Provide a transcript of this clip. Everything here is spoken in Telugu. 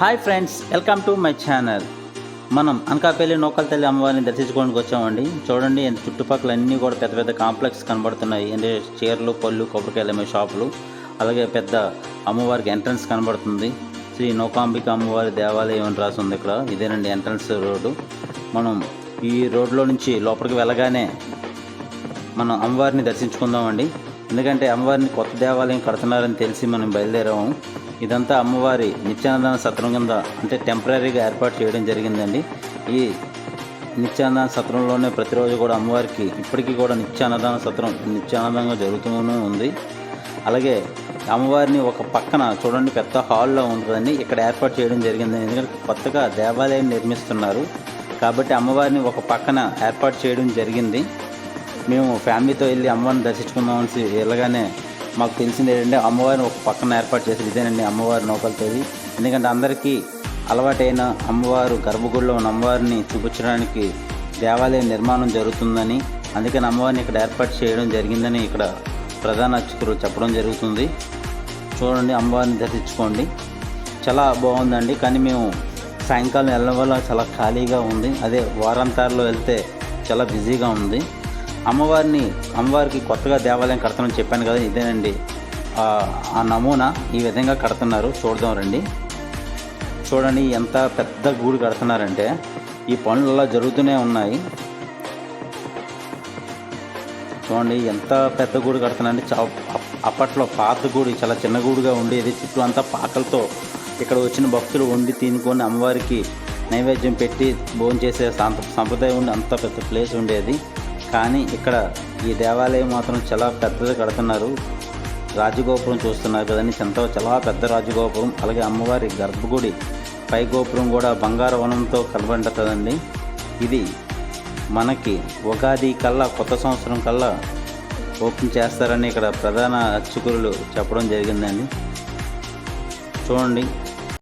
Hi friends welcome to my channel మనం అనకాపల్లి నూకల్ తల్లి అమ్మవారిని దర్శించుకోవడానికి వచ్చామండి. చూడండి ఎంత చుట్టుపక్కల అన్నీ కూడా పెద్ద పెద్ద కాంప్లెక్స్ కనబడుతున్నాయి. అంటే చీరలు పళ్ళు కొబ్బరికాయలు అమ్మే షాపులు. అలాగే పెద్ద అమ్మవారికి ఎంట్రన్స్ కనబడుతుంది. శ్రీ నౌకాంబిక అమ్మవారి దేవాలయం అని రాసి ఉంది ఇక్కడ. ఇదేనండి ఎంట్రన్స్ రోడ్డు. మనం ఈ రోడ్లో నుంచి లోపలికి వెళ్ళగానే మనం అమ్మవారిని దర్శించుకుందామండి. ఎందుకంటే అమ్మవారిని కొత్త దేవాలయం కడుతున్నారని తెలిసి మనం బయలుదేరాము. ఇదంతా అమ్మవారి నిత్యానందన సత్రం కింద అంటే టెంపరీగా ఏర్పాటు చేయడం జరిగిందండి. ఈ నిత్యానందన సత్రంలోనే ప్రతిరోజు కూడా అమ్మవారికి ఇప్పటికీ కూడా నిత్యాన్నదాన సత్రం నిత్యానందంగా జరుగుతూనే ఉంది. అలాగే అమ్మవారిని ఒక పక్కన చూడండి పెద్ద హాల్లో ఉంటుందండి. ఇక్కడ ఏర్పాటు చేయడం జరిగింది. ఎందుకంటే కొత్తగా దేవాలయం నిర్మిస్తున్నారు. కాబట్టి అమ్మవారిని ఒక పక్కన ఏర్పాటు చేయడం జరిగింది. మేము ఫ్యామిలీతో వెళ్ళి అమ్మవారిని దర్శించుకుందామని వెళ్ళగానే మాకు తెలిసింది ఏంటంటే అమ్మవారిని ఒక పక్కన ఏర్పాటు చేసి ఇదేనండి అమ్మవారి నౌకలతోది ఎందుకంటే అందరికీ అలవాటైన అమ్మవారు గర్భగుడిలో ఉన్న అమ్మవారిని చూపించడానికి దేవాలయం నిర్మాణం జరుగుతుందని అందుకని అమ్మవారిని ఇక్కడ ఏర్పాటు చేయడం జరిగిందని ఇక్కడ ప్రధాన అర్చకులు చెప్పడం జరుగుతుంది. చూడండి అమ్మవారిని దర్శించుకోండి. చాలా బాగుందండి కానీ మేము సాయంకాలం వెళ్ళడం వల్ల చాలా ఖాళీగా ఉంది. అదే వారాంతాల్లో వెళ్తే చాలా బిజీగా ఉంది. అమ్మవారిని అమ్మవారికి కొత్తగా దేవాలయం కడతామని చెప్పాను కదా ఇదేనండి. ఆ నమూనా ఈ విధంగా కడుతున్నారు. చూడదాం రండి. చూడండి ఎంత పెద్ద గూడు కడుతున్నారంటే ఈ పనులు అలా జరుగుతూనే ఉన్నాయి. చూడండి ఎంత పెద్ద గూడు కడుతున్నారంటే చా అప్- అప్పట్లో పాత గుడి చాలా చిన్న గూడుగా ఉండేది. చుట్టూ అంతా పాకలతో ఇక్కడ వచ్చిన భక్తులు వండి తినుకొని అమ్మవారికి నైవేద్యం పెట్టి భోజనం చేసే సాంత సంప్రదాయం ఉండి అంత పెద్ద ప్లేస్ ఉండేది. కానీ ఇక్కడ ఈ దేవాలయం మాత్రం చాలా పెద్దది కడుతున్నారు. రాజగోపురం చూస్తున్నారు కదండి. ఎంతో చాలా పెద్ద రాజగోపురం. అలాగే అమ్మవారి గర్భగుడి పై గోపురం కూడా బంగారు వనంతో కనబడుతుందండి ఇది మనకి ఉగాది కల్లా కొత్త సంవత్సరం కల్లా ఓపెన్ చేస్తారని ఇక్కడ ప్రధాన అర్చకులు చెప్పడం జరిగిందండి. చూడండి.